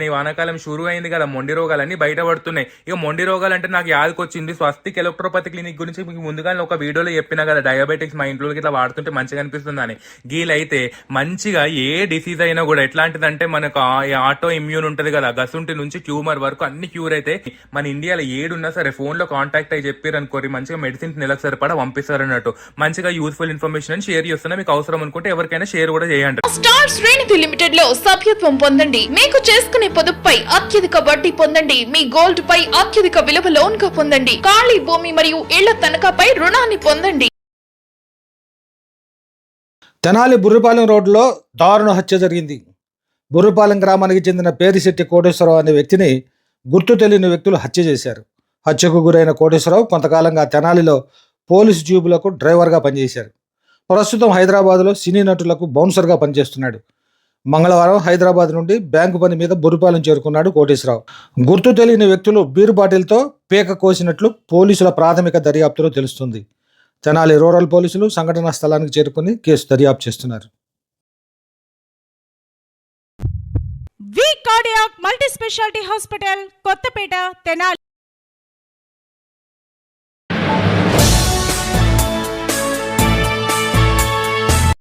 ఈ వానాకాలం షురు అయింది కదా మొండి రోగాలన్నీ బయటపడుతున్నాయి. ఇక మొండి రోగాలు అంటే నాకు యాదకొచ్చింది స్వస్తిక్ ఎలక్ట్రోపతి క్లినిక్ గురించి మీకు ఒక వీడియోలో చెప్పిన కదా డయాబెటిక్స్ మా ఇంట్లో ఇట్లా వాడుతుంటే మంచిగా అనిపిస్తుందని. గీలైతే మంచిగా ఏ డిసీజ్ అయినా కూడా ఎట్లాంటిదంటే మనకు ఆ- ఆటో ఇమ్యూన్ ఉంటది కదా గసుంటి నుంచి ట్యూమర్ వరకు అన్ని క్యూర్ అయితే మన ఇండియాలో ఏడున్నా సరే ఫోన్లో కాంటాక్ట్ అయ్యి చెప్పారు అనుకోరి మంచిగా మెడిసిన్ నెలకు సరిపడా పంపిస్తారు అన్నట్టు మంచిగా యూస్ఫుల్ ఇన్ఫర్మేషన్ అని షేర్ చేస్తున్నా. మీకు అవసరం అనుకుంటే ఎవరికైనా షేర్ కూడా చేయండి. స్టార్ శ్రేణి లిమిటెడ్లో సభ్యత్వం పొందండి. మీకు చేసుకునే పొదుపుపై అత్యధిక వడ్డీ పొందండి. మీ గోల్డ్ పై అత్యధిక విలువ లోన్గా పొందండి. ఖాళీ భూమి మరియు ఇళ్ళ తనఖాపై రుణాన్ని పొందండి. తెనాలి బుర్రపాలెం రోడ్లో దారుణ హత్య జరిగింది. బుర్రపాలెం గ్రామానికి చెందిన పేరిశెట్టి కోటేశ్వరరావు అనే వ్యక్తిని గుర్తు తెలియని వ్యక్తులు హత్య చేశారు. హత్యకు గురైన కోటేశ్వరరావు కొంతకాలంగా తెనాలిలో పోలీసు ట్యూబులకు డ్రైవర్గా పనిచేశారు. ప్రస్తుతం హైదరాబాద్లో సినీ నటులకు బౌన్సర్గా పనిచేస్తున్నాడు. మంగళవారం హైదరాబాద్ నుండి బ్యాంకు పని మీద బుర్రపాలెం చేరుకున్నాడు కోటేశ్వరరావు. గుర్తు తెలియని వ్యక్తులు బీరు బాటిల్తో పీక కోసినట్లు పోలీసుల ప్రాథమిక దర్యాప్తులో తెలుస్తుంది. తెనాలి రూరల్ పోలీసులు సంఘటనా స్థలానికి చేరుకుని కేసు దర్యాప్తు చేస్తున్నారు. V cardiac multi speciality hospital Kothapeta Tenali.